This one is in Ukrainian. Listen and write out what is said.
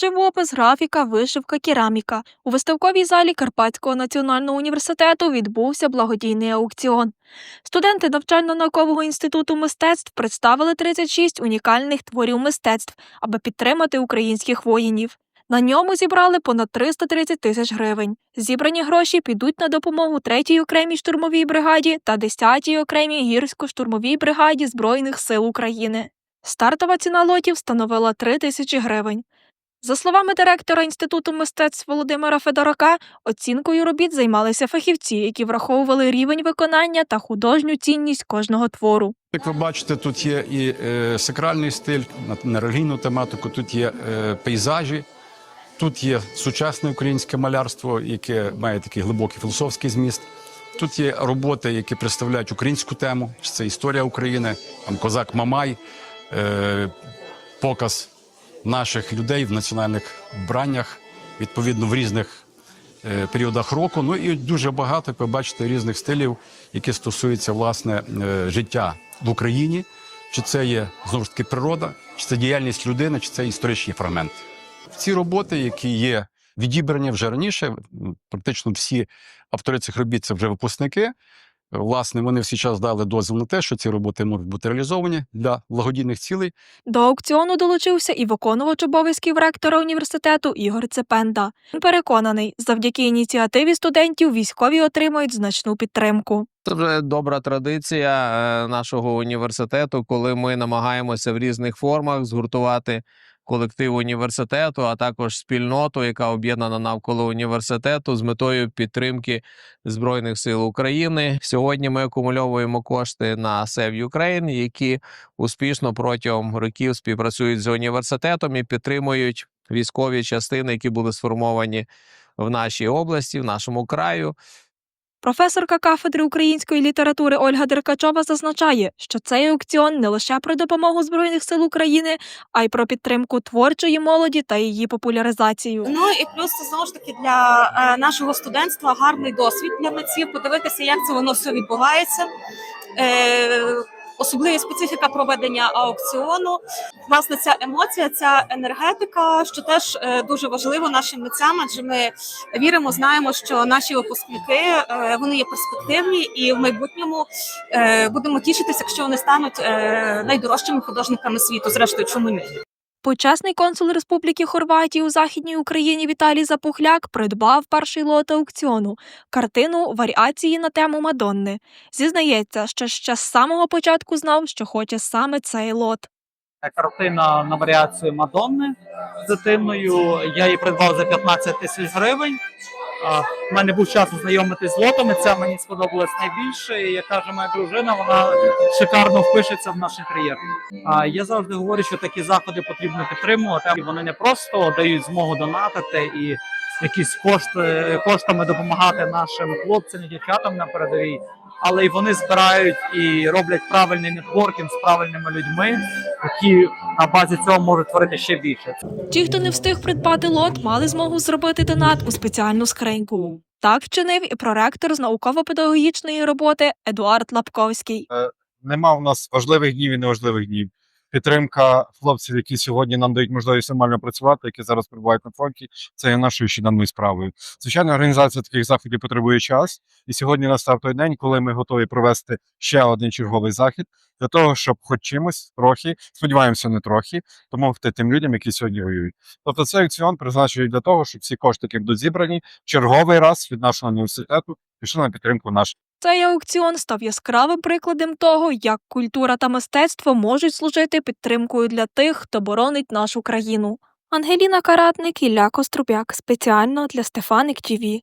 Живопис, графіка, вишивка, кераміка. У виставковій залі Карпатського національного університету відбувся благодійний аукціон. Студенти навчально-наукового інституту мистецтв представили 36 унікальних творів мистецтв, аби підтримати українських воїнів. На ньому зібрали понад 330 тисяч гривень. Зібрані гроші підуть на допомогу 3-й окремій штурмовій бригаді та 10-й окремій гірсько-штурмовій бригаді Збройних сил України. Стартова ціна лотів становила 3 тисячі гривень. За словами директора Інституту мистецтв Володимира Федорака, оцінкою робіт займалися фахівці, які враховували рівень виконання та художню цінність кожного твору. Як ви бачите, тут є і е, сакральний стиль на, релігійну тематику, тут є е, пейзажі, тут є сучасне українське малярство, яке має такий глибокий філософський зміст. Тут є роботи, які представляють українську тему, це історія України, там козак Мамай, е, показ наших людей в національних вбраннях, відповідно в різних е, періодах року. Ну і дуже багато, як ви бачите, різних стилів, які стосуються власне е, життя в Україні. Чи це є знову ж таки природа, чи це діяльність людини, чи це історичні фрагменти. Ці роботи, які є відібрані вже раніше, практично всі автори цих робіт це вже випускники. Власне, вони всі час дали дозвіл на те, що ці роботи можуть бути реалізовані для благодійних цілей. До аукціону долучився і виконувач обов'язків ректора університету Ігор Цепенда. Він переконаний, завдяки ініціативі студентів військові отримають значну підтримку. Це вже добра традиція е, нашого університету, коли ми намагаємося в різних формах згуртувати колектив університету, а також спільноту, яка об'єднана навколо університету з метою підтримки Збройних сил України. Сьогодні ми акумульовуємо кошти на Save Ukraine, які успішно протягом років співпрацюють з університетом і підтримують військові частини, які були сформовані в нашій області, в нашому краю. Професорка кафедри української літератури Ольга Деркачова зазначає, що цей аукціон не лише про допомогу Збройних сил України, а й про підтримку творчої молоді та її популяризацію. Ну і плюс знову ж таки для е, нашого студентства гарний досвід для митців, подивитися, як це воно все відбувається. Е, Особлива специфіка проведення аукціону, власне, ця емоція, ця енергетика, що теж е, дуже важливо нашим митцям, адже ми віримо, знаємо, що наші випускники е, вони є перспективні, і в майбутньому е, будемо тішитися, якщо вони стануть найдорожчими художниками світу. Зрештою, чому ні? Почесний консул Республіки Хорватії у Західній Україні Віталій Запухляк придбав перший лот аукціону картину варіації на тему Мадонни. Зізнається, що ще з самого початку знав, що хоче саме цей лот. Картина на варіацію Мадонни з дитиною. Я її придбав за 15 тисяч гривень. У мене був час ознайомитись з лотами. Це мені сподобалось найбільше. І як каже моя дружина, вона шикарно впишеться в наш інтер'єр. Я завжди говорю, що такі заходи потрібно підтримувати. Вони не просто дають змогу донатити і якісь кошти коштами допомагати нашим хлопцям і дівчатам на передовій. Але й вони збирають і роблять правильний нетворкінг з правильними людьми, які на базі цього можуть творити ще більше. Ті, хто не встиг придбати лот, мали змогу зробити донат у спеціальну скриньку. Так вчинив і проректор з науково-педагогічної роботи Едуард Лапковський. нема у нас важливих днів і неважливих днів. Підтримка хлопців, які сьогодні нам дають можливість нормально працювати, які зараз перебувають на фронті, це є нашою ще даною справою. Звичайно, організація таких заходів потребує час, і сьогодні настав той день, коли ми готові провести ще один черговий захід для того, щоб хоч чимось трохи, сподіваємося, не трохи, допомогти тим людям, які сьогодні воюють. Тобто цей аукціон призначений для того, щоб ці кошти, які будуть зібрані, черговий раз від нашого університету пішли на підтримку наших. Цей аукціон став яскравим прикладом того, як культура та мистецтво можуть служити підтримкою для тих, хто боронить нашу країну. Ангеліна Каратник, Ілля Кострубяк спеціально для Стефаник ТІВІ.